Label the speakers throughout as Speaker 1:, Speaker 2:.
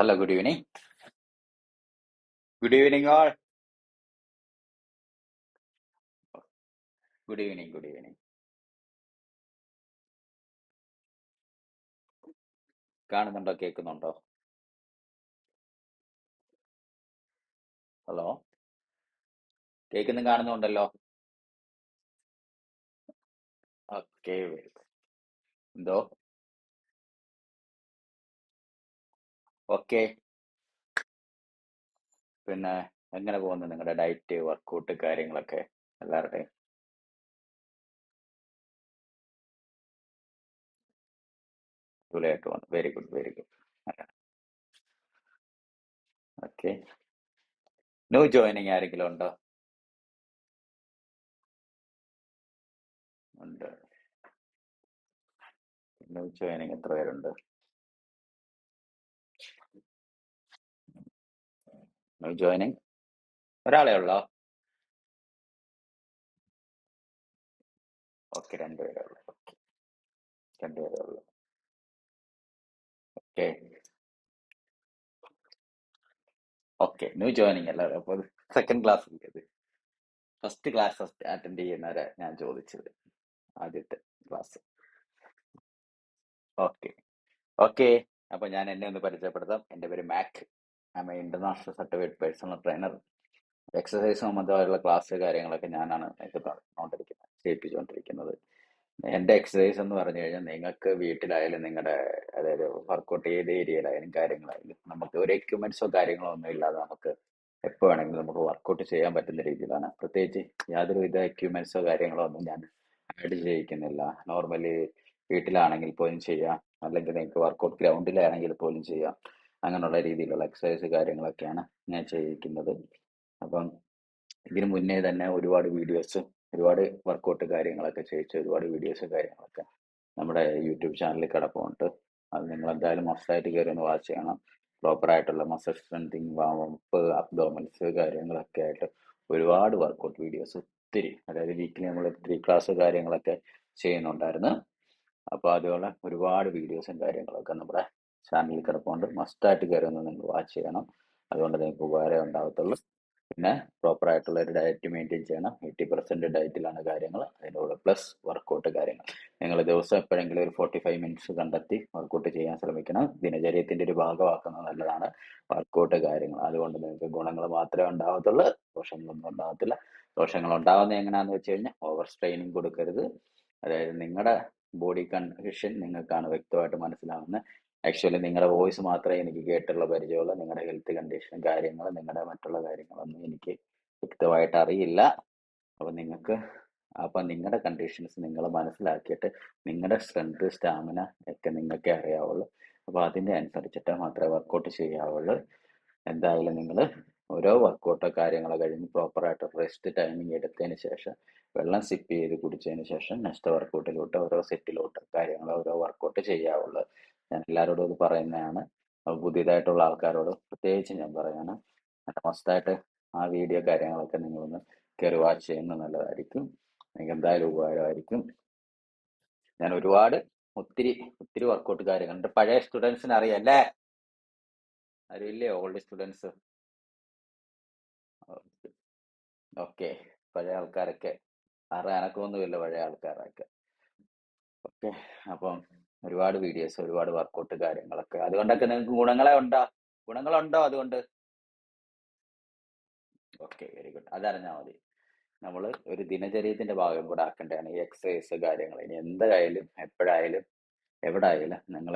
Speaker 1: Hello, good evening. Good evening, all. Good evening, good evening. കാണുന്നുണ്ടോ കേൾക്കുന്നുണ്ടോ hello കേൾക്കുന്നു കാണുന്നുണ്ടല്ലോ ഓക്കെ എന്തോ ഓക്കെ. പിന്നെ എങ്ങനെ പോകുന്നു നിങ്ങളുടെ ഡയറ്റ് വർക്കൗട്ട് കാര്യങ്ങളൊക്കെ എല്ലാവരുടെയും അടിപൊളിയായിട്ട് വന്നു very good very good okay. New joining ആരെങ്കിലും ഉണ്ടോ? ഉണ്ട്. ന്യൂ ജോയിനിങ് എത്ര പേരുണ്ട്? ജോയിനിങ് ഒരാളെ ഉള്ളോ ഓക്കെ രണ്ടുപേരേ ഉള്ളു. രണ്ടുപേരെ ഉള്ളൂ. ഓക്കെ ഓക്കെ ന്യൂ ജോയിനിങ് അല്ലേ അപ്പോൾ സെക്കൻഡ് ക്ലാസ് ഇത്? ഫസ്റ്റ് ക്ലാസ് അറ്റൻഡ് ചെയ്യുന്നവരെ ഞാൻ ചോദിച്ചത്. ആദ്യത്തെ ക്ലാസ് ഓക്കെ ഓക്കെ അപ്പൊ ഞാൻ എന്നെ ഒന്ന് പരിചയപ്പെടുത്താം. എന്റെ പേര് Mac. I a international certified personal trainer exercise സംബന്ധമായുള്ള ക്ലാസ് കാര്യങ്ങളൊക്കെ ഞാനാണ് തന്നുകൊണ്ടിരിക്കുന്നത് ചെയ്യിപ്പിച്ചുകൊണ്ടിരിക്കുന്നത് എന്റെ എക്സസൈസ് എന്ന് പറഞ്ഞു കഴിഞ്ഞാൽ നിങ്ങൾക്ക് വീട്ടിലായാലും നിങ്ങളുടെ അതായത് വർക്കൗട്ട് ചെയ്ത ഏരിയയിലായാലും കാര്യങ്ങളായാലും നമുക്ക് ഒരു എക്യുപ്മെന്റ്സോ കാര്യങ്ങളോ ഒന്നും ഇല്ലാതെ നമുക്ക് എപ്പോൾ വേണമെങ്കിലും നമുക്ക് വർക്കൗട്ട് ചെയ്യാൻ പറ്റുന്ന രീതിയിലാണ്. പ്രത്യേകിച്ച് യാതൊരുവിധ എക്യുപ്മെന്റ്സോ കാര്യങ്ങളോ ഒന്നും ഞാൻ ആഡ് ചെയ്യിക്കുന്നില്ല. നോർമലി വീട്ടിലാണെങ്കിൽ പോലും ചെയ്യാം. അല്ലെങ്കിൽ നിങ്ങൾക്ക് വർക്കൗട്ട് ഗ്രൗണ്ടിലാണെങ്കിൽ പോലും ചെയ്യാം. അങ്ങനെയുള്ള രീതിയിലുള്ള എക്സസൈസ് കാര്യങ്ങളൊക്കെയാണ് ഞാൻ ചെയ്യിക്കുന്നത്. അപ്പം ഇതിനു മുന്നേ തന്നെ ഒരുപാട് വീഡിയോസ് ഒരുപാട് വർക്കൗട്ട് കാര്യങ്ങളൊക്കെ ചെയ്യിച്ച ഒരുപാട് വീഡിയോസ് കാര്യങ്ങളൊക്കെ നമ്മുടെ യൂട്യൂബ് ചാനലിൽ കിടപ്പുണ്ട്. അത് നിങ്ങൾ എന്തായാലും മസ്റ്റായിട്ട് കയറി ഒന്ന് വാച്ച് ചെയ്യണം. പ്രോപ്പർ ആയിട്ടുള്ള മസിൽ സ്ട്രെങ്തിങ് വാമപ്പ് അബ്ഡോമൻസ് കാര്യങ്ങളൊക്കെ ആയിട്ട് ഒരുപാട് വർക്കൗട്ട് വീഡിയോസ് ഒത്തിരി അതായത് വീക്കിലി നമ്മൾ ത്രീ ക്ലാസ് കാര്യങ്ങളൊക്കെ ചെയ്യുന്നുണ്ടായിരുന്നു. അപ്പോൾ അതുപോലെ ഒരുപാട് വീഡിയോസും കാര്യങ്ങളൊക്കെ നമ്മുടെ ചാനലിൽ കിടപ്പുണ്ട്. മസ്റ്റായിട്ട് കയറി ഒന്ന് നിങ്ങൾ വാച്ച് ചെയ്യണം. അതുകൊണ്ട് നിങ്ങൾക്ക് ഉപകാരം ഉണ്ടാകത്തുള്ളൂ പിന്നെ പ്രോപ്പർ ആയിട്ടുള്ള ഒരു ഡയറ്റ് മെയിന്റെയിൻ ചെയ്യണം. എയ്റ്റി പെർസെന്റ് ഡയറ്റിലാണ് കാര്യങ്ങൾ. അതിനോട് പ്ലസ് വർക്കൗട്ട് കാര്യങ്ങൾ. നിങ്ങൾ ദിവസം എപ്പോഴെങ്കിലും ഒരു ഫോർട്ടി ഫൈവ് മിനിറ്റ്സ് കണ്ടെത്തി വർക്കൗട്ട് ചെയ്യാൻ ശ്രമിക്കണം. ദിനചര്യത്തിന്റെ ഒരു ഭാഗമാക്കുന്നത് നല്ലതാണ്. വർക്കൗട്ട് കാര്യങ്ങൾ. അതുകൊണ്ട് നിങ്ങൾക്ക് ഗുണങ്ങൾ മാത്രമേ ഉണ്ടാകത്തുള്ളൂ ദോഷങ്ങളൊന്നും ഉണ്ടാകത്തില്ല ദോഷങ്ങൾ ഉണ്ടാകുന്നത് എങ്ങനെയാണെന്ന് വെച്ച് കഴിഞ്ഞാൽ ഓവർ സ്ട്രെയിനിങ് കൊടുക്കരുത്. അതായത് നിങ്ങളുടെ ബോഡി കണ്ടീഷൻ നിങ്ങൾക്കാണ് വ്യക്തമായിട്ട് മനസ്സിലാവുന്നത്. ആക്ച്വലി നിങ്ങളുടെ വോയിസ് മാത്രമേ എനിക്ക് കേട്ടുള്ള പരിചയമുള്ളൂ. നിങ്ങളുടെ ഹെൽത്ത് കണ്ടീഷൻ കാര്യങ്ങൾ നിങ്ങളുടെ മറ്റുള്ള കാര്യങ്ങളൊന്നും എനിക്ക് വ്യക്തമായിട്ട് അറിയില്ല. അപ്പം നിങ്ങൾക്ക് അപ്പം നിങ്ങളുടെ കണ്ടീഷൻസ് നിങ്ങൾ മനസ്സിലാക്കിയിട്ട് നിങ്ങളുടെ സ്ട്രെങ്ത് സ്റ്റാമിന ഒക്കെ നിങ്ങൾക്കേ അറിയാവുള്ളൂ. അപ്പോൾ അതിന്റെ അനുസരിച്ചിട്ട് മാത്രമേ വർക്കൗട്ട് ചെയ്യാവുള്ളൂ. എന്തായാലും നിങ്ങൾ ഓരോ വർക്കൗട്ടോ കാര്യങ്ങളോ കഴിഞ്ഞ് പ്രോപ്പറായിട്ട് റെസ്റ്റ് ടൈമിംഗ് എടുത്തതിന് ശേഷം വെള്ളം സിപ്പ് ചെയ്ത് കുടിച്ചതിന് ശേഷം നെക്സ്റ്റ് വർക്കൗട്ടിലോട്ട് ഓരോ സെറ്റിലോട്ട് കാര്യങ്ങളോ ഓരോ വർക്കൗട്ട് ചെയ്യാവുള്ളൂ. ഞാൻ എല്ലാവരോടും ഇത് പറയുന്നതാണ്. പുതിയതായിട്ടുള്ള ആൾക്കാരോട് പ്രത്യേകിച്ച് ഞാൻ പറയാണ്. മസ്റ്റായിട്ട് ആ വീഡിയോ കാര്യങ്ങളൊക്കെ നിങ്ങളൊന്ന് കയറി വാച്ച് ചെയ്യുന്നത് നല്ലതായിരിക്കും. നിങ്ങൾക്ക് എന്തായാലും ഉപകാരമായിരിക്കും. ഞാൻ ഒരുപാട് ഒത്തിരി ഒത്തിരി വർക്കൗട്ട് കാര്യങ്ങൾ എന്റെ പഴയ സ്റ്റുഡൻസിന് അറിയല്ലേ? അറിയില്ലേ ഓൾഡ് സ്റ്റുഡൻസ് ഓക്കെ. പഴയ ആൾക്കാരൊക്കെ അറിയാനൊക്കെ ഒന്നുമില്ല പഴയ ആൾക്കാരൊക്കെ. ഓക്കെ. അപ്പം ഒരുപാട് വീഡിയോസ് ഒരുപാട് വർക്കൗട്ട് കാര്യങ്ങളൊക്കെ. അതുകൊണ്ടൊക്കെ നിങ്ങൾക്ക് ഗുണങ്ങളെ ഉണ്ടോ? ഗുണങ്ങളുണ്ടോ അതുകൊണ്ട്? Okay very good. അതറിഞ്ഞാൽ മതി. നമ്മൾ ഒരു ദിനചര്യത്തിന്റെ ഭാഗം കൂടെ ആക്കേണ്ടതാണ് ഈ എക്സസൈസ് കാര്യങ്ങൾ. ഇനി എന്തായാലും എപ്പോഴായാലും എവിടെ ആയാലും നിങ്ങൾ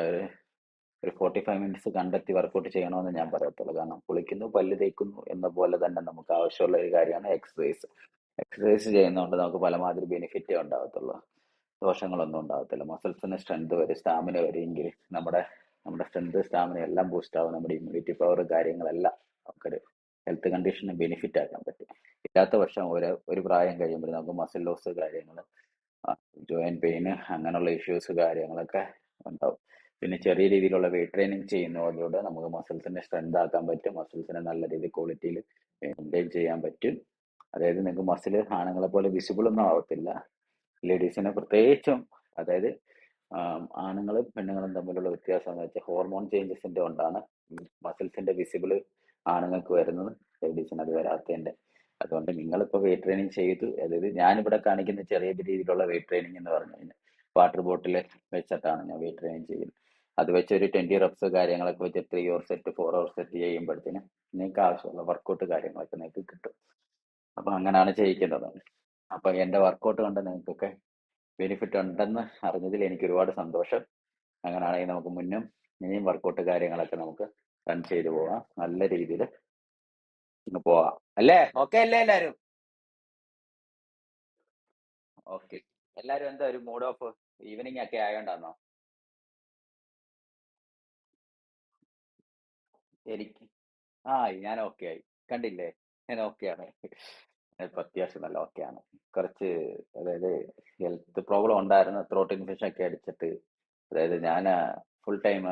Speaker 1: ഒരു ഫോർട്ടി ഫൈവ് മിനിറ്റ്സ് കണ്ടെത്തി വർക്കൗട്ട് ചെയ്യണമെന്ന് ഞാൻ പറയത്തുള്ളൂ. കാരണം കുളിക്കുന്നു പല്ല് തേക്കുന്നു എന്ന പോലെ തന്നെ നമുക്ക് ആവശ്യമുള്ള ഒരു കാര്യമാണ് എക്സസൈസ്. എക്സസൈസ് ചെയ്യുന്നതുകൊണ്ട് നമുക്ക് പലമാതിരി ബെനിഫിറ്റേ ഉണ്ടാകത്തുള്ളൂ. ദോഷങ്ങളൊന്നും ഉണ്ടാകത്തില്ല മസിൽസിന് സ്ട്രെങ്ത് വരും സ്റ്റാമിന വരുമെങ്കിൽ നമ്മുടെ നമ്മുടെ സ്ട്രെങ്ത് സ്റ്റാമിന എല്ലാം ബൂസ്റ്റ് ആവും. നമ്മുടെ ഇമ്മ്യൂണിറ്റി പവർ കാര്യങ്ങളെല്ലാം നമുക്കൊരു ഹെൽത്ത് കണ്ടീഷന് ബെനിഫിറ്റ് ആക്കാൻ പറ്റും. ഇല്ലാത്ത പക്ഷം ഒരു ഒരു പ്രായം കഴിയുമ്പോൾ നമുക്ക് മസിൽ ലോസ് കാര്യങ്ങൾ ജോയിൻ പെയിന് അങ്ങനെയുള്ള ഇഷ്യൂസ് കാര്യങ്ങളൊക്കെ ഉണ്ടാവും. പിന്നെ ചെറിയ രീതിയിലുള്ള വെയിറ്റ് ട്രെയിനിങ് ചെയ്യുന്നതിലൂടെ നമുക്ക് മസിൽസിനെ സ്ട്രെങ്ത് ആക്കാൻ പറ്റും. മസിൽസിനെ നല്ല രീതിയിൽ ക്വാളിറ്റിയിൽ മെയിന്റെയിൻ ചെയ്യാൻ പറ്റും. അതായത് നിങ്ങൾക്ക് മസിൽ ആണുങ്ങളെ പോലെ വിസിബിൾ ഒന്നും ആവത്തില്ല. ലേഡീസിന് പ്രത്യേകിച്ചും അതായത് ആണുങ്ങളും പെണ്ണുങ്ങളും തമ്മിലുള്ള വ്യത്യാസം എന്ന് വെച്ചാൽ ഹോർമോൺ ചേഞ്ചസിന്റെ കൊണ്ടാണ് മസിൽസിന്റെ വിസിബിൾ ആണുങ്ങൾക്ക് വരുന്നത് ലേഡീസിന് അത് വരാത്തതിന്റെ. അതുകൊണ്ട് നിങ്ങളിപ്പോൾ വെയിറ്റ് ട്രെയിനിങ് ചെയ്തു. അതായത് ഞാനിവിടെ കാണിക്കുന്ന ചെറിയ രീതിയിലുള്ള വെയിറ്റ് ട്രെയിനിങ് എന്ന് പറഞ്ഞു കഴിഞ്ഞാൽ വാട്ടർ ബോട്ടിൽ വെച്ചിട്ടാണ് ഞാൻ വെയിറ്റ് ട്രെയിനിങ് ചെയ്യുന്നത്. അത് വെച്ച് ഒരു ട്വന്റി റെപ്സ് കാര്യങ്ങളൊക്കെ വെച്ച് three or set four or set ചെയ്യുമ്പോഴത്തേനും നിങ്ങൾക്ക് ആവശ്യമുള്ള വർക്കൗട്ട് കാര്യങ്ങളൊക്കെ നിങ്ങൾക്ക് കിട്ടും. അപ്പൊ അങ്ങനെയാണ് ചെയ്യിക്കുന്നത് അപ്പൊ എന്റെ വർക്കൗട്ട് കൊണ്ട് നിങ്ങൾക്കൊക്കെ ബെനിഫിറ്റ് ഉണ്ടെന്ന് അറിഞ്ഞതിൽ എനിക്ക് ഒരുപാട് സന്തോഷം. അങ്ങനെയാണെങ്കിൽ നമുക്ക് മുന്നും ഇനിയും വർക്കൗട്ട് കാര്യങ്ങളൊക്കെ നമുക്ക് റൺ ചെയ്തു പോവാം നല്ല രീതിയിൽ പോവാം അല്ലേ? ഓക്കെ അല്ലേ എല്ലാരും? ഓക്കെ എല്ലാരും എന്താ ഒരു മൂഡ് ഓഫ് ഈവനിങ് ഒക്കെ ആയോണ്ടാന്നോ? എനിക്ക് ആ ഞാൻ ഓക്കെ ആയി. കണ്ടില്ലേ? ഞാൻ ഓക്കെയാണ് ഇപ്പൊ അത്യാവശ്യം നല്ല ഓക്കെയാണ് കുറച്ച് അതായത് ഹെൽത്ത് പ്രോബ്ലം ഉണ്ടായിരുന്നു ത്രോട്ട് ഇൻഫെക്ഷൻ ഒക്കെ അടിച്ചിട്ട്. അതായത് ഞാൻ ഫുൾ ടൈം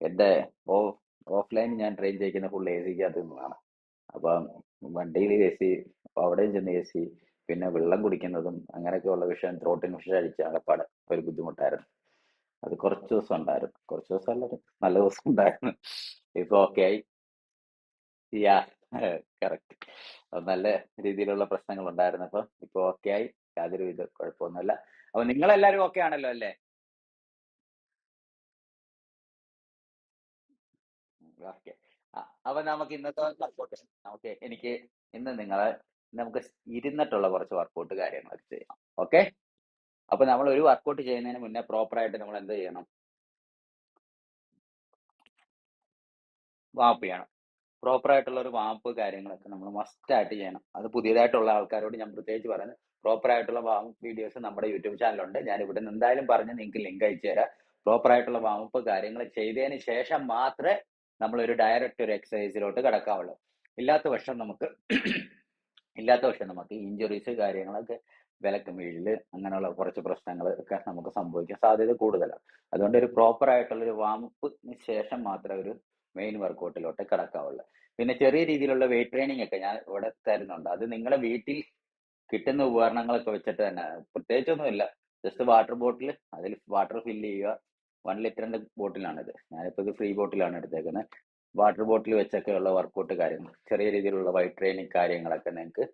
Speaker 1: എന്റെ ഓഫ്ലൈൻ ഞാൻ ട്രെയിൻ ചെയ്യിക്കുന്ന ഫുൾ എ അത് നിന്നാണ് അപ്പം വണ്ടിയിൽ എ സി അവിടെയും ചെന്ന് എ സി പിന്നെ വെള്ളം കുടിക്കുന്നതും അങ്ങനെയൊക്കെയുള്ള വിഷയം ത്രോട്ട് ഇൻഫെക്ഷൻ അടിച്ച ആകെപ്പാട് ഒരു ബുദ്ധിമുട്ടായിരുന്നു. അത് കുറച്ച് ദിവസം ഉണ്ടായിരുന്നു. കുറച്ച് ദിവസം അല്ല നല്ല ദിവസം ഉണ്ടായിരുന്നു. ഇപ്പൊ ഓക്കെ ആയി. യാ കറക്റ്റ് നല്ല രീതിയിലുള്ള പ്രശ്നങ്ങൾ ഉണ്ടായിരുന്നു അപ്പൊ ഇപ്പൊ ഓക്കെ ആയി. യാതൊരു വിധ കുഴപ്പമൊന്നുമില്ല. അപ്പൊ നിങ്ങളെല്ലാരും ഓക്കെ ആണല്ലോ അല്ലേ? ഓക്കെ അപ്പൊ നമുക്ക് ഇന്നത്തെ വർക്കൗട്ട് ഓക്കെ എനിക്ക് ഇന്ന് നിങ്ങളെ നമുക്ക് ഇരുന്നിട്ടുള്ള കുറച്ച് വർക്കൗട്ട് കാര്യങ്ങളൊക്കെ ചെയ്യാം. ഓക്കെ അപ്പൊ നമ്മൾ ഒരു വർക്കൗട്ട് ചെയ്യുന്നതിന് മുന്നേ പ്രോപ്പർ ആയിട്ട് നമ്മൾ എന്ത് ചെയ്യണം? വാപ്പ് ചെയ്യണം. പ്രോപ്പർ ആയിട്ടുള്ള ഒരു വാമ്പ് കാര്യങ്ങളൊക്കെ നമ്മൾ മസ്റ്റ് ആയിട്ട് ചെയ്യണം. അത് പുതിയതായിട്ടുള്ള ആൾക്കാരോട് ഞാൻ പ്രത്യേകിച്ച് പറയുന്നത് പ്രോപ്പർ ആയിട്ടുള്ള വാമപ്പ് വീഡിയോസ് നമ്മുടെ യൂട്യൂബ് ചാനലുണ്ട് ഞാൻ ഇവിടെ നിന്ന് എന്തായാലും പറഞ്ഞ് നിങ്ങൾക്ക് ലിങ്ക് അയച്ചു തരാം. പ്രോപ്പർ ആയിട്ടുള്ള വാമപ്പ് കാര്യങ്ങൾ ചെയ്തതിന് ശേഷം മാത്രമേ നമ്മൾ ഒരു ഡയറക്റ്റ് ഒരു എക്സസൈസിലോട്ട് കിടക്കാവുള്ളൂ. ഇല്ലാത്ത പക്ഷം നമുക്ക് ഇല്ലാത്ത പക്ഷം നമുക്ക് ഇഞ്ചുറീസ് കാര്യങ്ങളൊക്കെ വിലക്ക് വീഴിൽ അങ്ങനെയുള്ള കുറച്ച് പ്രശ്നങ്ങൾ ഒക്കെ നമുക്ക് സംഭവിക്കാൻ സാധ്യത കൂടുതലാണ്. അതുകൊണ്ട് ഒരു പ്രോപ്പർ ആയിട്ടുള്ള ഒരു വാമപ്പിന് ശേഷം മാത്രമേ ഒരു മെയിൻ വർക്കൗട്ടിലോട്ട് കിടക്കാവുള്ളൂ. പിന്നെ ചെറിയ രീതിയിലുള്ള വെയിറ്റ് ട്രെയിനിങ് ഒക്കെ ഞാൻ ഇവിടെ തരുന്നുണ്ട്. അത് നിങ്ങളെ വീട്ടിൽ കിട്ടുന്ന ഉപകരണങ്ങളൊക്കെ വെച്ചിട്ട് തന്നെ. പ്രത്യേകിച്ചൊന്നുമില്ല. ജസ്റ്റ് വാട്ടർ ബോട്ടിൽ അതിൽ വാട്ടർ ഫില്ല് ചെയ്യുക. വൺ ലിറ്ററിന്റെ ബോട്ടിലാണിത് ഞാനിപ്പോൾ ഇത് ഫ്രീ ബോട്ടിലാണ് എടുത്തേക്കുന്നത്. വാട്ടർ ബോട്ടിൽ വെച്ചൊക്കെയുള്ള വർക്കൗട്ട് കാര്യങ്ങൾ. ചെറിയ രീതിയിലുള്ള വൈറ്റ് ട്രെയിനിങ് കാര്യങ്ങളൊക്കെ നിങ്ങൾക്ക്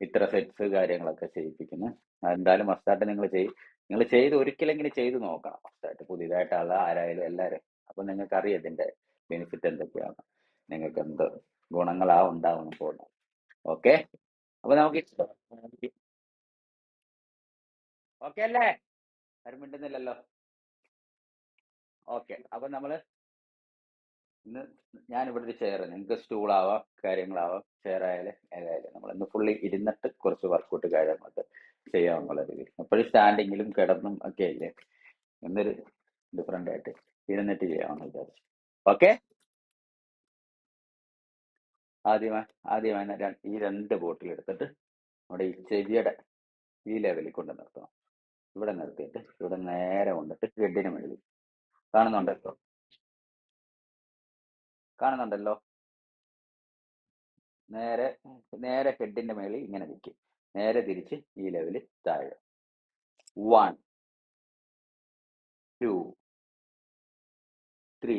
Speaker 1: ഇത്ര സെറ്റ്സ് കാര്യങ്ങളൊക്കെ ചെയ്യിപ്പിക്കുന്നു. എന്തായാലും മസ്റ്റായിട്ട് നിങ്ങൾ ചെയ്യും നിങ്ങൾ ചെയ്ത് ഒരിക്കലെങ്കിലും ചെയ്ത് നോക്കണം. മസ്റ്റായിട്ട് പുതിയതായിട്ടുള്ള ആരായാലും എല്ലാവരും. അപ്പൊ നിങ്ങൾക്ക് അറിയാം ഇതിന്റെ ബെനിഫിറ്റ് എന്തൊക്കെയാണ്? നിങ്ങൾക്ക് എന്ത് ഗുണങ്ങളാ ഉണ്ടാവുന്ന പോകുന്നത് ഓക്കെ അപ്പൊ നമുക്ക് ഓക്കെ അല്ലേ? ആരും മിണ്ടുന്നില്ലല്ലോ. ഓക്കെ അപ്പൊ നമ്മൾ ഇന്ന് ഞാൻ ഇവിടുത്തെ ചെയർ നിങ്ങൾക്ക് സ്റ്റൂൾ ആവാം കാര്യങ്ങളാവാം ചെയർ ആയാലും ഏതായാലും നമ്മൾ ഇന്ന് ഫുള്ളി ഇരുന്നിട്ട് കുറച്ച് വർക്കൗട്ട് കാര്യങ്ങളൊക്കെ ചെയ്യാമെന്നുള്ള രീതിയിൽ എപ്പോഴും സ്റ്റാൻഡിങ്ങിലും കിടന്നും ഒക്കെ അല്ലേ? എന്നൊരു ഡിഫറെന്റ് ആയിട്ട് ഇരുന്നിട്ട് ചെയ്യാമെന്ന് വിചാരിച്ചു. ഓക്കെ ആദ്യമായി ആദ്യമായി ഈ രണ്ട് ബോട്ടിൽ എടുത്തിട്ട് നമ്മുടെ ഈ ചെവിയുടെ ഈ ലെവലിൽ കൊണ്ട് നിർത്തണം. ഇവിടെ നിർത്തിയിട്ട് ഇവിടെ നേരെ കൊണ്ടിട്ട് ഹെഡിന് മുകളിൽ കാണുന്നുണ്ടല്ലോ? കാണുന്നുണ്ടല്ലോ? നേരെ നേരെ ഹെഡിന്റെ മേളിൽ ഇങ്ങനെ നിൽക്കും. നേരെ തിരിച്ച് ഈ ലെവലിൽ താഴെ. One two three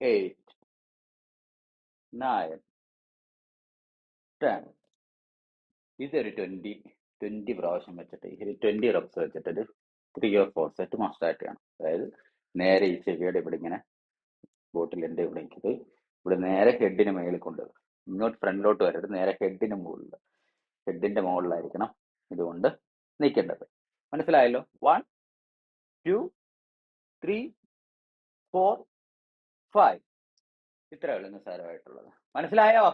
Speaker 1: eight, nine, ten. ഇതൊരു ട്വന്റി ട്വന്റി പ്രാവശ്യം വെച്ചിട്ട് ഒരു ട്വന്റി റബ്സ് വെച്ചിട്ട് ഒരു ത്രീ ഓർ ഫോർ സെറ്റ് മസ്റ്റായിട്ട് ചെയ്യണം അതായത് നേരെ ഈ ചെവിയുടെ ഇവിടെ ഇങ്ങനെ ബോട്ടിലിന്റെ ഇവിടെ ഇരിക്കുന്നത്. ഇവിടെ നേരെ ഹെഡിന് മേളിൽ കൊണ്ടുവരും ഇങ്ങോട്ട് ഫ്രണ്ടിലോട്ട് വരരുത് നേരെ ഹെഡിന് മുകളിൽ. ഹെഡിന്റെ മുകളിലായിരിക്കണം ഇതുകൊണ്ട് നിൽക്കേണ്ടത്. മനസ്സിലായല്ലോ? One two three four five ഇത്രയേ ഉള്ളൂ നിസ്സാരമായിട്ടുള്ളത് മനസ്സിലായോ?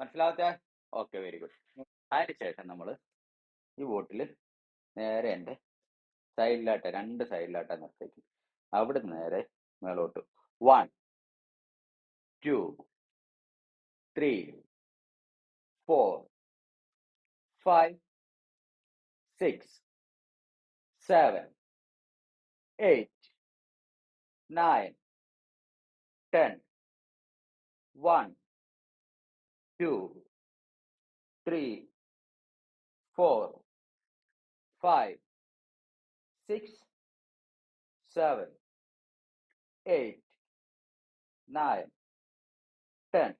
Speaker 1: മനസ്സിലാവത്തെ? Okay very good. അതിന് ശേഷം നമ്മൾ ഈ ബോട്ടിൽ നേരെ എന്റെ സൈഡിലാട്ട രണ്ട് സൈഡിലായിട്ട് നിർത്തേക്കും അവിടെ നേരെ മേളോട്ട്. One two three four five six seven eight nine ten, one, two, three, four, five, six, seven, eight, nine, ten.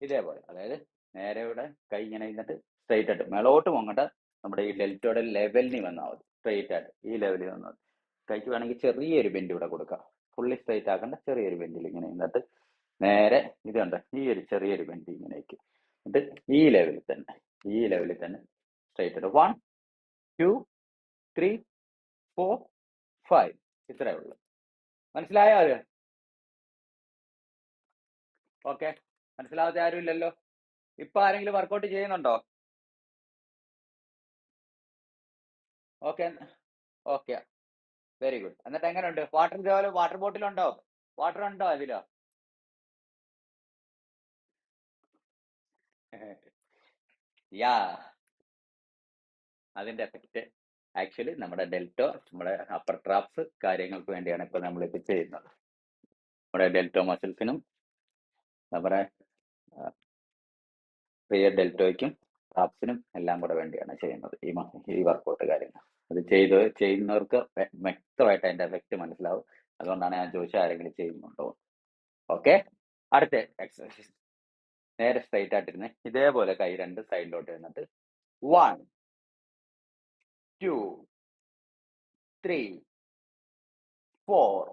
Speaker 1: ഇതേപോലെ അതായത് നേരെ ഇവിടെ കൈ ഇങ്ങനെ ഇരുന്നിട്ട് സ്ട്രെയിറ്റ് ആയിട്ട് മേളോട്ട് പൊങ്ങട്ട്. നമ്മുടെ ഈ ഡെൽറ്റയുടെ ലെവലിന് വന്നാൽ മതി. സ്ട്രെയിറ്റ് ആയിട്ട് ഈ ലെവലിൽ വന്നാൽ മതി. കൈക്ക് വേണമെങ്കിൽ ചെറിയൊരു ബെൻഡ് ഇവിടെ കൊടുക്കുക ഫുള്ളി സ്ട്രൈറ്റ് ആക്കേണ്ട ചെറിയൊരു ബെൻഡിൽ ഇങ്ങനെ എന്നിട്ട് നേരെ ഇത് കണ്ട? ഈ ഒരു ചെറിയൊരു ബെൻഡ് ഇങ്ങനെയൊക്കെ എന്നിട്ട് ഈ ലെവലിൽ തന്നെ ഈ ലെവലിൽ തന്നെ സ്ട്രൈറ്റ് ആയിട്ട് one two three four five ഇത്രയേ ഉള്ളൂ. മനസ്സിലായോ അത് ഓക്കെ മനസ്സിലാവാത്ത ആരും ഇല്ലല്ലോ. ഇപ്പൊ ആരെങ്കിലും വർക്കൗട്ട് ചെയ്യുന്നുണ്ടോ? ഓക്കെ ഓക്കെ വെരി ഗുഡ് എന്നിട്ട് എങ്ങനെയുണ്ട് വാട്ടർ ഇതേപോലെ വാട്ടർ ബോട്ടിലുണ്ടോ വാട്ടർ ഉണ്ടോ അതിലോ? യാ അതിന്റെ എഫക്റ്റ് ആക്ച്വലി നമ്മുടെ ഡെൽറ്റോ നമ്മുടെ അപ്പർ ട്രാപ്സ് കാര്യങ്ങൾക്ക് വേണ്ടിയാണ് ഇപ്പൊ ഇത് ചെയ്യുന്നത്. നമ്മുടെ ഡെൽറ്റോ മസിൽസിനും നമ്മുടെ പ്രിയ ഡെൽറ്റോയ്ക്കും ട്രാപ്സിനും എല്ലാം കൂടെ വേണ്ടിയാണ് ചെയ്യുന്നത് ഈ ഈ വർക്കൗട്ട് കാര്യങ്ങൾ. അത് ചെയ്ത് ചെയ്യുന്നവർക്ക് വ്യ- വ്യക്തമായിട്ട് അതിന്റെ എഫക്റ്റ് മനസ്സിലാവും. അതുകൊണ്ടാണ് ഞാൻ ചോദിച്ചത് ആരെങ്കിലും ചെയ്യുന്നുണ്ടോ. ഓക്കെ അടുത്ത എക്സസൈസ് നേരെ സ്ട്രൈറ്റ് ആയിട്ടിരുന്ന്. ഇതേപോലെ കൈ രണ്ട് സൈഡിലോട്ട് വന്നിട്ട് one two three four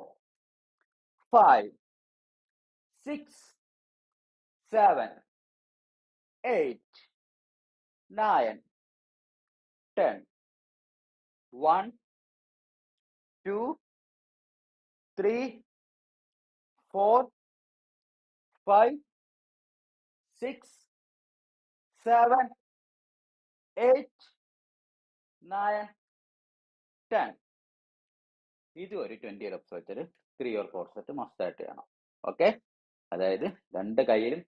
Speaker 1: five six seven eight nine ten one two, three, four, five, six, seven, eight, nine, ten. ഇത് ഒരു ട്വന്റി റെപ്സ് വെച്ചിട്ട് ത്രീ ഓർ ഫോർ സെറ്റ് മസ്റ്റായിട്ട് ചെയ്യണം ഓക്കെ അതായത് രണ്ട് കയ്യിലും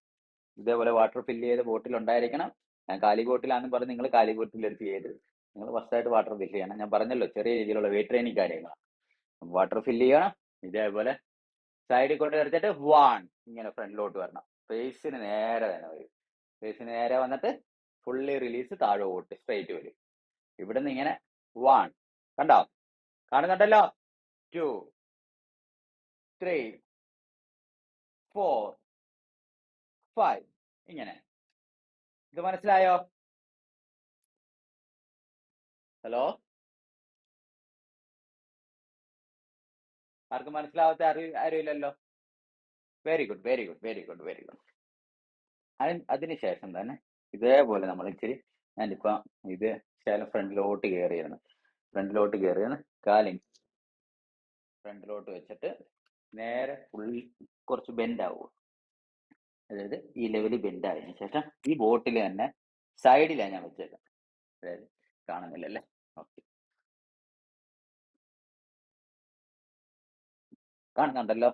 Speaker 1: ഇതേപോലെ വാട്ടർ ഫില്ല് ചെയ്ത ബോട്ടിൽ ഉണ്ടായിരിക്കണം. കാലി ബോട്ടിലാണെന്ന് പറഞ്ഞ് നിങ്ങൾ കാലി ബോട്ടിൽ എടുത്ത് ചെയ്യരുത് നിങ്ങൾ ഫസ്റ്റായിട്ട് വാട്ടർ ഫില്ല് ചെയ്യണം. ഞാൻ പറഞ്ഞല്ലോ ചെറിയ രീതിയിലുള്ള വെയിറ്റ് ട്രെയിനിങ് കാര്യങ്ങളാണ് വാട്ടർ ഫില്ല് ചെയ്യണം ഇതേപോലെ സൈഡിൽ കൊണ്ട് എടുത്തിട്ട് വാൺ ഇങ്ങനെ ഫ്രണ്ടിലോട്ട് വരണം. ഫേസിന് നേരെ തന്നെ വരും. ഫേസിന് നേരെ വന്നിട്ട് ഫുള്ളി റിലീസ് താഴോട്ട് സ്ട്രൈറ്റ് വരും. ഇവിടുന്ന് ഇങ്ങനെ വാൺ കണ്ടോ? കാണുന്നുണ്ടല്ലോ? ടു ത്രീ ഫോർ ഫൈവ് ഇങ്ങനെ. ഇത് മനസ്സിലായോ? ഹലോ? ആർക്കും മനസ്സിലാവാത്ത അറി അറിയില്ലല്ലോ very good very good very good very good അതിന് അതിനുശേഷം തന്നെ ഇതേപോലെ നമ്മൾ ഇച്ചിരി ഞാനിപ്പോ ഇത് ശേലം ഫ്രണ്ടിലോട്ട് കയറിയാണ് ഫ്രണ്ടിലോട്ട് കയറിയാണ് കാലിങ് ഫ്രണ്ടിലോട്ട് വെച്ചിട്ട് നേരെ ഫുൾ കുറച്ച് ബെൻഡ് ആവുക അതായത് ഈ ലെവലിൽ ബെൻഡ് ആയതിനു ശേഷം ഈ ബോട്ടിൽ തന്നെ സൈഡിലാണ് ഞാൻ വെച്ചേക്കുന്നത് അതായത് കാണുന്നില്ലല്ലേ? കാണുന്നുണ്ടല്ലോ.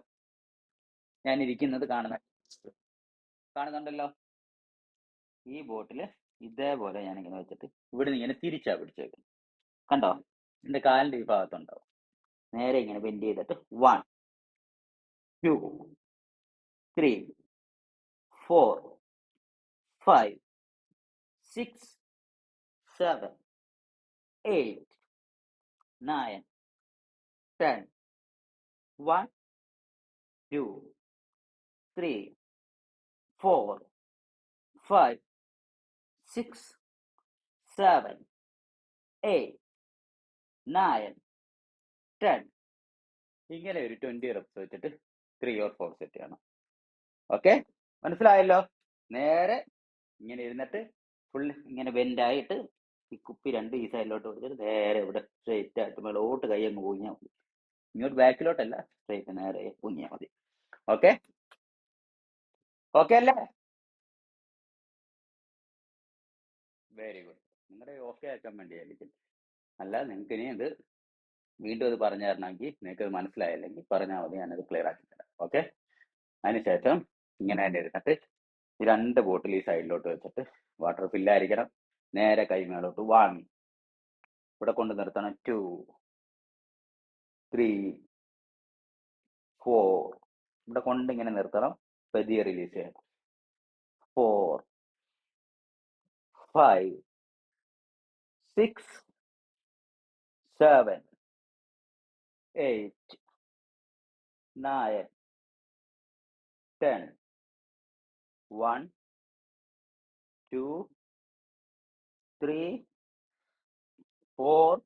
Speaker 1: ഞാൻ ഇരിക്കുന്നത് കാണുന്ന കാണുന്നുണ്ടല്ലോ. ഈ ബോട്ടിൽ ഇതേപോലെ ഞാൻ ഇങ്ങനെ വെച്ചിട്ട് ഇവിടെ നിന്ന് ഇങ്ങനെ തിരിച്ചാ പിടിച്ചേക്കുന്നത്. കണ്ടോ? എന്റെ കാലിന്റെ ഈ ഭാഗത്തുണ്ടാവും. നേരെ ഇങ്ങനെ ബെൻഡ് ചെയ്തിട്ട് one two three four five six seven eight nine, ten, one, two, three, four, five, six, seven, eight, nine, ten ഇങ്ങനെ ഒരു ട്വന്റി റെപ്സ് വെച്ചിട്ട് ത്രീ ഓർ ഫോർ സെറ്റ് ചെയ്യണം. ഓക്കെ മനസ്സിലായല്ലോ? നേരെ ഇങ്ങനെ ഇരുന്നിട്ട് ഫുൾ ഇങ്ങനെ ബെൻഡ് ആയിട്ട് ഈ കുപ്പി രണ്ട് ഈ സൈഡിലോട്ട് കൊടുത്തിട്ട് നേരെ ഇവിടെ സ്ട്രെയിറ്റ് ആയിട്ട് മേലോട്ട് കൈ അങ്ങ് പൂങ്ങിയാൽ മതി. ഇങ്ങോട്ട് ബാക്കിലോട്ടല്ല സ്ട്രെയിറ്റ് നേരെ പൂങ്ങിയാൽ മതി. ഓക്കെ ഓക്കെ അല്ലേ? വെരി ഗുഡ് നിങ്ങളുടെ ഓക്കെ ആക്കാൻ വേണ്ടിയായിരിക്കും. അല്ല നിങ്ങൾക്ക് ഇനി ഇത് വീണ്ടും അത് പറഞ്ഞു തരണമെങ്കിൽ നിങ്ങൾക്ക് അത് മനസ്സിലായില്ലെങ്കിൽ പറഞ്ഞാൽ മതി ഞാനത് ക്ലിയർ ആക്കി തരാം. ഓക്കെ അതിനുശേഷം ഇങ്ങനെ തന്നെ ഇരുന്നിട്ട് രണ്ട് ബോട്ടിൽ ഈ സൈഡിലോട്ട് വെച്ചിട്ട് വാട്ടർ ഫില്ലായിരിക്കണം നേരെ കൈ മേലോട്ട് വൺ ഇവിടെ കൊണ്ട് നിർത്തണം. ടു ത്രീ ഫോർ ഇവിടെ കൊണ്ട് ഇങ്ങനെ നിർത്തണം. പതിയെ റിലീസ് ചെയ്യണം four five six seven eight nine ten one two three four,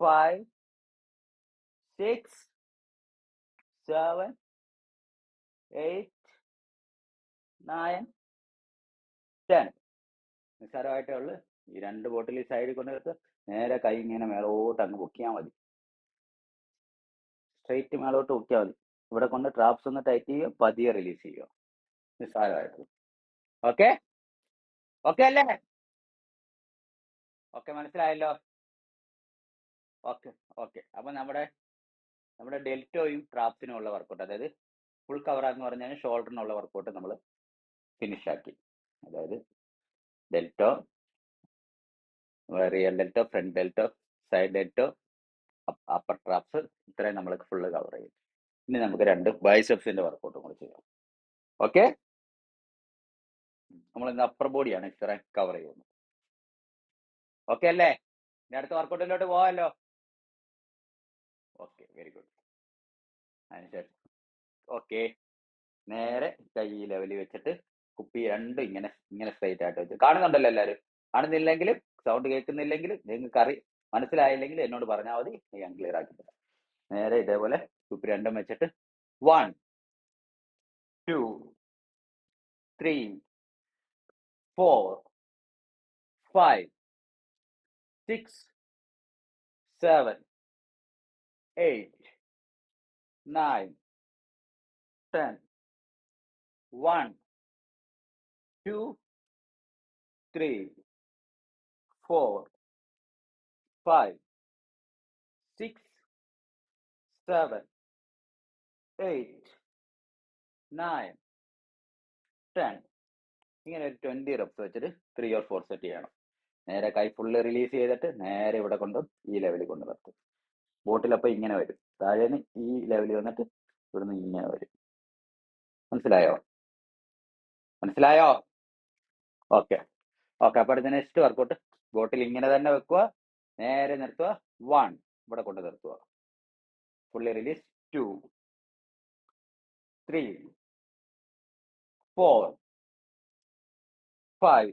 Speaker 1: five, six, seven, eight, nine, ten. നിസ്സാരമായിട്ടേ ഉള്ളു. ഈ രണ്ട് ബോട്ടിൽ ഈ സൈഡിൽ കൊണ്ടെടുത്ത് നേരെ കൈ ഇങ്ങനെ മേലോട്ട് അങ്ങ് പൊക്കിയാൽ മതി. സ്ട്രെയിറ്റ് മേലോട്ട് പൊക്കിയാൽ മതി. ഇവിടെ കൊണ്ട് ട്രാപ്സ് ഒന്ന് ടൈറ്റ് ചെയ്യുക പതിയെ റിലീസ് ചെയ്യുക. നിസ്സാരമായിട്ട് ഓക്കെ ഓക്കെ അല്ലേ? ഓക്കെ മനസ്സിലായല്ലോ? Okay okay. അപ്പൊ നമ്മുടെ നമ്മുടെ ഡെൽറ്റോയും ട്രാപ്സിനും ഉള്ള വർക്കൗട്ട് അതായത് ഫുൾ കവർ എന്ന് പറഞ്ഞാൽ ഷോൾഡറിനുള്ള വർക്കൗട്ട് നമ്മൾ ഫിനിഷ് ആക്കി. അതായത് delto real delto front delto side delto upper traps ഇത്രയും നമ്മൾ ഫുള്ള് കവർ ചെയ്യും ഇനി നമുക്ക് രണ്ട് ബൈസെപ്സിന്റെ വർക്കൗട്ടും കൂടി ചെയ്യാം. ഓക്കെ? നമ്മൾ ഇന്ന് അപ്പർ ബോഡിയാണ് ഇത്ര കവർ ചെയ്യുന്നത്. ഓക്കെ അല്ലേ? ഇനി അടുത്ത വർക്കൗട്ടിലോട്ട് പോവാമല്ലോ ഓക്കെ വെരി ഗുഡ് അതിനുശേഷം ഓക്കെ നേരെ കൈ ലെവലിൽ വെച്ചിട്ട് കുപ്പി രണ്ടും ഇങ്ങനെ ഇങ്ങനെ സ്ട്രൈറ്റ് ആയിട്ട് വെച്ച്. കാണുന്നുണ്ടല്ലോ എല്ലാവരും? കാണുന്നില്ലെങ്കിലും സൗണ്ട് കേൾക്കുന്നില്ലെങ്കിലും നിങ്ങൾക്ക് അറി മനസ്സിലായില്ലെങ്കിൽ എന്നോട് പറഞ്ഞാൽ മതി. ഞാൻ ക്ലിയർ ആക്കി തരാം. നേരെ ഇതേപോലെ കുപ്പി രണ്ടും വെച്ചിട്ട് one two three four five six seven, eight, nine, ten, one, two, three, four, five, six, seven, eight, nine, ten ഇങ്ങനെ ഒരു ട്വന്റി റെപ്സ് വെച്ചിട്ട് ത്രീ ഓർ ഫോർ സെറ്റ് ചെയ്യണം നേരെ കൈ ഫുള്ള് റിലീസ് ചെയ്തിട്ട് നേരെ ഇവിടെ കൊണ്ടും ഈ ലെവലിൽ കൊണ്ട് നിർത്തും. ബോട്ടിലപ്പോൾ ഇങ്ങനെ വരും. താഴേന്ന് ഈ ലെവലിൽ വന്നിട്ട് ഇവിടുന്ന് ഇങ്ങനെ വരും. മനസ്സിലായോ? മനസ്സിലായോ? ഓക്കെ. ഓക്കെ അപ്പോൾ അടുത്ത നെക്സ്റ്റ് വർക്കൗട്ട് ബോട്ടിൽ ഇങ്ങനെ തന്നെ വെക്കുക. നേരെ നിർത്തുക. വൺ ഇവിടെ കൊണ്ട് നിർത്തുക. Fully release two three four five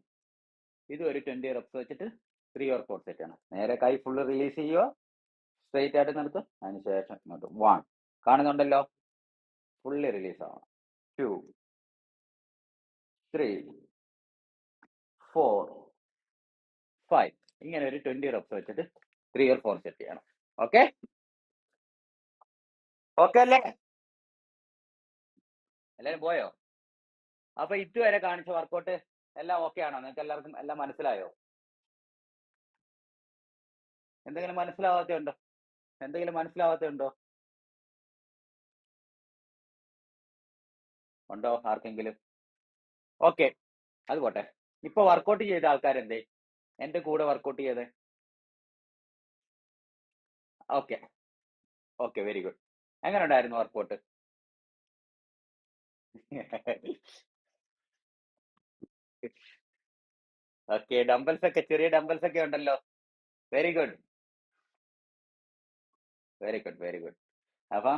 Speaker 1: ഇത് ഒരു ട്വന്റി റെപ്സ് വെച്ചിട്ട് ത്രീ ഓർ ഫോർ സെറ്റ് ആണ്. നേരെ കൈ ഫുള്ള് റിലീസ് ചെയ്യുക സ്ട്രെയിറ്റ് ആയിട്ട് നിർത്തും. അതിനുശേഷം ഇങ്ങോട്ട് വൺ കാണുന്നുണ്ടല്ലോ? ഫുള്ളി റിലീസ് ആവണം. ടു ത്രീ ഫോർ ഫൈവ് ഇങ്ങനെ ഒരു ട്വന്റി റെപ്സ് വെച്ചിട്ട് ത്രീ ഓർ ഫോർ സെറ്റ് ചെയ്യണം. ഓക്കെ ഓക്കെ അല്ലേ? എല്ലാവരും പോയോ? അപ്പൊ ഇതുവരെ കാണിച്ച വർക്കൗട്ട് എല്ലാം ഓക്കെ ആണോ? നിങ്ങൾക്ക് എല്ലാവർക്കും എല്ലാം മനസ്സിലായോ? എന്തെങ്കിലും മനസ്സിലാവാത്ത ഉണ്ടോ എന്തെങ്കിലും മനസ്സിലാവാത്ത ഉണ്ടോ ഉണ്ടോ ആർക്കെങ്കിലും? ഓക്കെ അത് പോട്ടെ. ഇപ്പൊ വർക്കൗട്ട് ചെയ്ത ആൾക്കാരെന്തേ? എന്റെ കൂടെ വർക്കൗട്ട് ചെയ്തേ? ഓക്കെ ഓക്കെ വെരി ഗുഡ് എങ്ങനെ ഉണ്ടായിരുന്നു വർക്കൗട്ട് ഓക്കെ ഡംബൽസ് ഒക്കെ ചെറിയ ഡംബൽസ് ഒക്കെ ഉണ്ടല്ലോ. Very good very good very good അപ്പൊ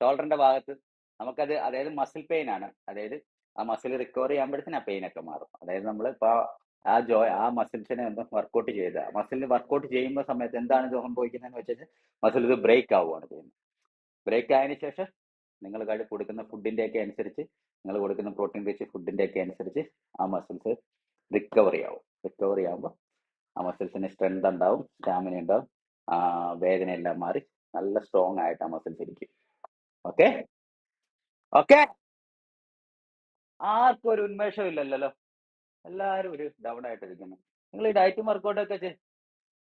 Speaker 1: ഷോൾഡറിന്റെ ഭാഗത്ത് നമുക്കത് അതായത് മസിൽ പെയിൻ ആണ്. അതായത് ആ മസിൽ റിക്കവർ ചെയ്യുമ്പോഴത്തേന് ആ പെയിൻ ഒക്കെ മാറും. അതായത് നമ്മൾ ഇപ്പൊ ആ ജോ ആ മസിൽസിനെ ഒന്ന് വർക്കൗട്ട് ചെയ്ത് മസിലിന് വർക്കൗട്ട് ചെയ്യുന്ന സമയത്ത് എന്താണ് സംഭവിക്കുന്നതെന്ന് വെച്ചാൽ മസിൽ ഇത് ബ്രേക്ക് ആവുകയാണ് ചെയ്യുന്നത്. ബ്രേക്ക് ആയതിനു ശേഷം നിങ്ങൾ കഴി കൊടുക്കുന്ന ഫുഡിന്റെ ഒക്കെ അനുസരിച്ച് നിങ്ങൾ കൊടുക്കുന്ന പ്രോട്ടീൻ റിച്ച് ഫുഡിന്റെ ഒക്കെ അനുസരിച്ച് ആ മസിൽസ് റിക്കവറി ആവും റിക്കവറി ആകുമ്പോൾ ആ മസിൽസിന് സ്ട്രെങ്ത് ഉണ്ടാവും സ്റ്റാമിന ഉണ്ടാവും വേദന എല്ലാം മാറി നല്ല സ്ട്രോങ് ആയിട്ട് ആ മസിൽസ് ഇരിക്കും. ഓക്കെ ഓക്കെ ആർക്കും ഒരു ഉന്മേഷം ഇല്ലല്ലോ. എല്ലാവരും ഒരു ഡൗൺ ആയിട്ട് ആയിട്ടിരിക്കുന്നു. നിങ്ങൾ ഈ ഡയറ്റും വർക്കൗട്ടും ഒക്കെ ചെയ്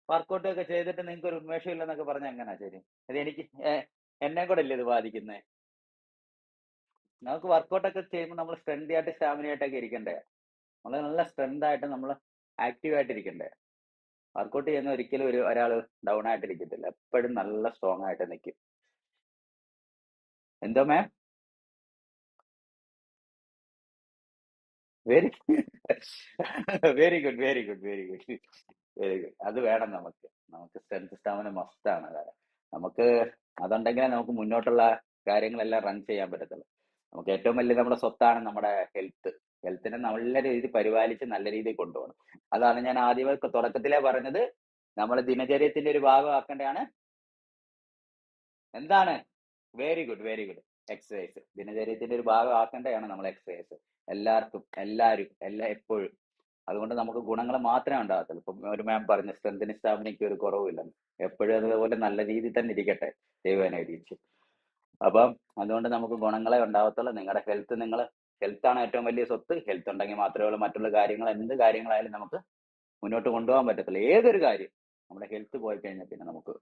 Speaker 1: വർക്കൗട്ട് ഒക്കെ ചെയ്തിട്ട് നിങ്ങൾക്ക് ഒരു ഉന്മേഷം ഇല്ലെന്നൊക്കെ പറഞ്ഞാൽ എങ്ങനെയാ ശരി? അത് എനിക്ക് എന്നെ കൂടെ അല്ലേ ഇത് ബാധിക്കുന്നത് നമുക്ക് വർക്കൗട്ടൊക്കെ ചെയ്യുമ്പോൾ നമ്മൾ സ്ട്രെങ്ത് ആയിട്ട് സ്റ്റാമിന ആയിട്ടൊക്കെ ഇരിക്കണ്ടേ? നമ്മൾ നല്ല സ്ട്രെങ്ത് ആയിട്ട് നമ്മൾ ആക്റ്റീവ് ആയിട്ടിരിക്കണ്ടേ വർക്ക്ഔട്ട് ചെയ്യുന്ന ഒരിക്കലും ഒരു ഒരാൾ ഡൗൺ ആയിട്ടിരിക്കത്തില്ല എപ്പോഴും നല്ല സ്ട്രോങ് ആയിട്ട് നിൽക്കും എന്തോ ma'am? Very very good very good very good. Very good. അത് വേണം നമുക്ക്. നമുക്ക് സ്ട്രെങ്ത് സ്റ്റാമിന മസ്റ്റാണ് കാരണം നമുക്ക് അതുണ്ടെങ്കിലേ നമുക്ക് മുന്നോട്ടുള്ള കാര്യങ്ങളെല്ലാം റൺ ചെയ്യാൻ പറ്റത്തുള്ളൂ. നമുക്ക് ഏറ്റവും വലിയ നമ്മുടെ സ്വത്താണ് നമ്മുടെ ഹെൽത്ത്. ഹെൽത്തിനെ നല്ല രീതിയിൽ പരിപാലിച്ച് നല്ല രീതിയിൽ കൊണ്ടുപോകണം. അതാണ് ഞാൻ ആദ്യമേ തുടക്കത്തിലേ പറഞ്ഞത്. നമ്മൾ ദിനചര്യത്തിന്റെ ഒരു ഭാഗമാക്കേണ്ടതാണ്. എന്താണ്? Very good very good exercise ദിനചര്യത്തിന്റെ ഒരു ഭാഗമാക്കേണ്ടതാണ് നമ്മൾ എക്സസൈസ് എല്ലാവർക്കും എല്ലാവരും എല്ലാ എപ്പോഴും. അതുകൊണ്ട് നമുക്ക് ഗുണങ്ങൾ മാത്രമേ ഉണ്ടാകത്തുള്ളൂ. ഇപ്പം ഒരു മാം പറഞ്ഞു സ്ട്രെങ്തിന് സ്റ്റാമിനയ്ക്ക് ഒരു കുറവില്ല എപ്പോഴും അതുപോലെ നല്ല രീതിയിൽ തന്നെ ഇരിക്കട്ടെ. ദൈവനെ അപ്പം അതുകൊണ്ട് നമുക്ക് ഗുണങ്ങളെ ഉണ്ടാകത്തുള്ളൂ. നിങ്ങളുടെ ഹെൽത്ത് നിങ്ങൾ ഹെൽത്ത് ആണ് ഏറ്റവും വലിയ സ്വത്ത്. ഹെൽത്ത് ഉണ്ടെങ്കിൽ മാത്രമേ ഉള്ളൂ. മറ്റുള്ള കാര്യങ്ങൾ എന്ത് കാര്യങ്ങളായാലും നമുക്ക് മുന്നോട്ട് കൊണ്ടുപോകാൻ പറ്റത്തില്ല. ഏതൊരു കാര്യം നമ്മുടെ ഹെൽത്ത് പോയി കഴിഞ്ഞാൽ പിന്നെ നമുക്ക്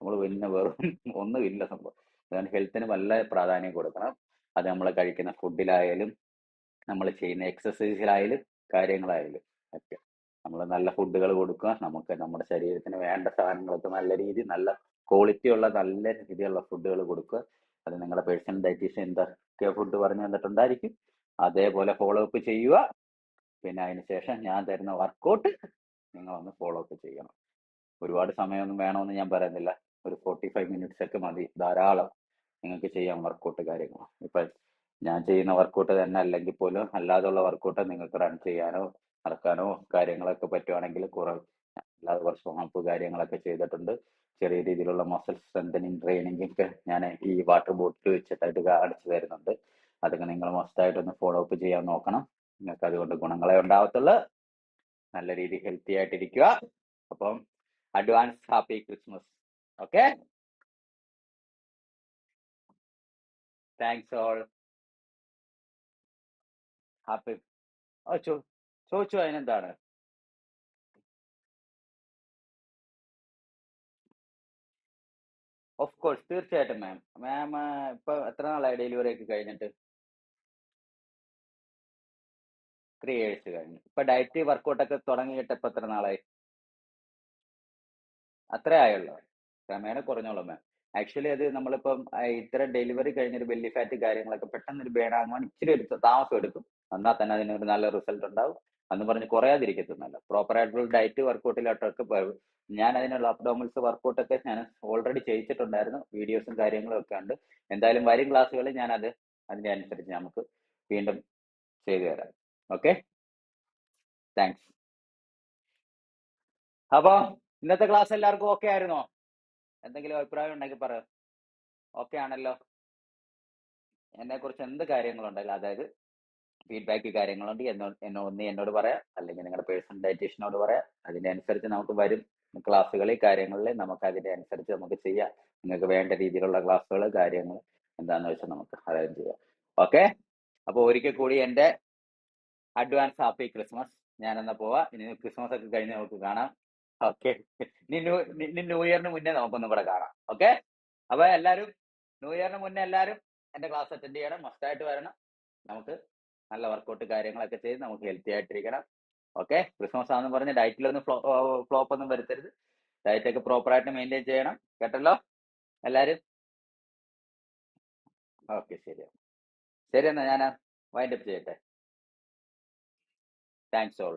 Speaker 1: നമ്മൾ പിന്നെ വെറും ഒന്നുമില്ല സംഭവം. അതുകൊണ്ട് ഹെൽത്തിന് നല്ല പ്രാധാന്യം കൊടുക്കണം. അത് നമ്മൾ കഴിക്കുന്ന ഫുഡിലായാലും നമ്മൾ ചെയ്യുന്ന എക്സസൈസിലായാലും കാര്യങ്ങളായാലും ഒക്കെ. നമ്മൾ നല്ല ഫുഡുകൾ കൊടുക്കുക. നമുക്ക് നമ്മുടെ ശരീരത്തിന് വേണ്ട സാധനങ്ങളൊക്കെ നല്ല രീതി നല്ല ക്വാളിറ്റി ഉള്ള നല്ല രീതിയിലുള്ള ഫുഡുകൾ കൊടുക്കുക. അത് നിങ്ങളുടെ പേഴ്സണൽ ഡയറ്റീഷ്യൻ എന്തൊക്കെ ഫുഡ് പറഞ്ഞു തന്നിട്ടുണ്ടായിരിക്കും. അതേപോലെ ഫോളോ അപ്പ് ചെയ്യുക. പിന്നെ അതിന് ശേഷം ഞാൻ തരുന്ന വർക്കൗട്ട് നിങ്ങൾ ഒന്ന് ഫോളോ അപ്പ് ചെയ്യണം. ഒരുപാട് സമയമൊന്നും വേണമെന്ന് ഞാൻ പറയുന്നില്ല. ഒരു ഫോർട്ടി ഫൈവ് മിനിറ്റ്സ് ഒക്കെ മതി. ധാരാളം നിങ്ങൾക്ക് ചെയ്യാം വർക്കൗട്ട് കാര്യങ്ങൾ. ഇപ്പം ഞാൻ ചെയ്യുന്ന വർക്കൗട്ട് തന്നെ അല്ലെങ്കിൽ പോലും അല്ലാതെയുള്ള വർക്കൗട്ട് നിങ്ങൾക്ക് റൺ ചെയ്യാനോ നടക്കാനോ കാര്യങ്ങളൊക്കെ പറ്റുവാണെങ്കിൽ കുറെ അല്ലാതെ കുറച്ച് വാമപ്പ് കാര്യങ്ങളൊക്കെ ചെയ്തിട്ടുണ്ട്. ചെറിയ രീതിയിലുള്ള മസിൽ സ്ട്രെങ്തനിങ് ട്രെയിനിങ് ഒക്കെ ഞാൻ ഈ വാട്ടർ ബോട്ടിൽ വെച്ചിട്ടായിട്ട് കാണിച്ചു തരുന്നുണ്ട്. അതൊക്കെ നിങ്ങൾ മസ്റ്റായിട്ടൊന്ന് ഫോളോ അപ്പ് ചെയ്യാൻ നോക്കണം. നിങ്ങൾക്ക് അതുകൊണ്ട് ഗുണങ്ങളെ ഉണ്ടാവത്തുള്ളൂ. നല്ല രീതിയിൽ ഹെൽത്തി ആയിട്ടിരിക്കുക. അപ്പം advance happy Christmas okay thanks all happy ഓ ചോ ചോദിച്ചു അതിനെന്താണ്? ഓഫ് കോഴ്സ് തീർച്ചയായിട്ടും മാം മാം ഇപ്പൊ എത്ര നാളായി ഡെലിവറി ഒക്കെ കഴിഞ്ഞിട്ട്? ത്രീ ഇയേഴ്സ് കഴിഞ്ഞു. ഇപ്പൊ ഡയറ്റ് വർക്കൗട്ട് ഒക്കെ തുടങ്ങിയിട്ട് ഇപ്പൊ എത്ര നാളായി? അത്രേ ആയുള്ളൂ. ക്രമേണ കുറഞ്ഞോളൂ മാം ആക്ച്വലി അത് നമ്മളിപ്പം ഇത്ര ഡെലിവറി കഴിഞ്ഞൊരു ബെല്ലി ഫാറ്റ് കാര്യങ്ങളൊക്കെ പെട്ടെന്ന് ഒരു ബേൺ ആകുമ്പോൾ ഇച്ചിരി ഒരു താമസം എടുക്കും. എന്നാൽ തന്നെ അതിനൊരു നല്ല റിസൾട്ട് ഉണ്ടാവും. എന്ന് പറഞ്ഞ് കുറയാതിരിക്കത്തുന്നല്ല പ്രോപ്പർ ആയിട്ടുള്ള ഡയറ്റ് വർക്കൗട്ടിലോട്ടൊക്കെ ഞാൻ അതിനുള്ള അപ്ഡോമൽസ് വർക്കൗട്ടൊക്കെ ഞാൻ ഓൾറെഡി ചെയ്യിച്ചിട്ടുണ്ടായിരുന്നു. വീഡിയോസും കാര്യങ്ങളും ഒക്കെ ഉണ്ട്. എന്തായാലും വരും ക്ലാസ്സുകളിൽ അത് അതിന്റെ അനുസരിച്ച് നമുക്ക് വീണ്ടും ചെയ്തു തരാം. ഓക്കെ താങ്ക്സ് അപ്പോ ഇന്നത്തെ ക്ലാസ് എല്ലാവർക്കും ഓക്കെ ആയിരുന്നോ? എന്തെങ്കിലും അഭിപ്രായം ഉണ്ടെങ്കിൽ പറ. ഓക്കെ ആണല്ലോ. എന്നെ കുറിച്ച് എന്ത് കാര്യങ്ങളുണ്ടെങ്കിലും അതായത് ഫീഡ്ബാക്ക് കാര്യങ്ങളുണ്ട് എന്നോ എന്നോ ഒന്ന് എന്നോട് പറയാം. അല്ലെങ്കിൽ നിങ്ങളുടെ പേഴ്സണൽ ഡയറ്റീഷ്യനോട് പറയാം. അതിന്റെ അനുസരിച്ച് നമുക്ക് വരും. ക്ലാസ്സുകളിൽ കാര്യങ്ങളിൽ നമുക്ക് അതിന്റെ അനുസരിച്ച് നമുക്ക് ചെയ്യാം. നിങ്ങൾക്ക് വേണ്ട രീതിയിലുള്ള ക്ലാസ്സുകൾ കാര്യങ്ങൾ എന്താണെന്ന് വെച്ചാൽ നമുക്ക് അറേഞ്ച് ചെയ്യാം. ഓക്കെ അപ്പോൾ ഒരിക്കൽ കൂടി എന്റെ അഡ്വാൻസ് ഹാപ്പി ക്രിസ്മസ് ഞാൻ എന്നാ പോവാ? ഇനി ക്രിസ്മസ് ഒക്കെ കഴിഞ്ഞ് നമുക്ക് കാണാം. ഓക്കെ ഇനി ന്യൂ ഇയറിന് മുന്നേ നമുക്കൊന്നും കൂടെ കാണാം. ഓക്കെ അപ്പൊ എല്ലാരും ന്യൂ ഇയറിന് മുന്നേ എല്ലാരും എന്റെ ക്ലാസ് അറ്റൻഡ് ചെയ്യണം. മസ്റ്റായിട്ട് വരണം. നമുക്ക് നല്ല വർക്കൗട്ട് കാര്യങ്ങളൊക്കെ ചെയ്ത് നമുക്ക് ഹെൽത്തി ആയിട്ടിരിക്കണം. ഓക്കെ ക്രിസ്മസ് ആണെന്ന് പറഞ്ഞ് ഡയറ്റിലൊന്നും ഫ്ലോപ്പ് ഒന്നും വരുത്തരുത്. ഡയറ്റൊക്കെ പ്രോപ്പർ ആയിട്ട് മെയിന്റെയിൻ ചെയ്യണം. കേട്ടല്ലോ? എല്ലാവരും ഓക്കെ ശരി ശരി എന്നാ ഞാൻ വൈൻഡപ്പ് ചെയ്യട്ടെ? താങ്ക്സ് ഓൾ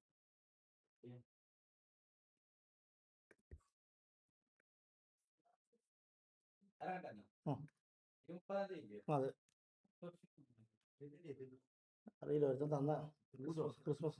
Speaker 2: അതെ. അറിയില്ല ഒരുത്തൻ തന്ന ക്രിസ്മസ്.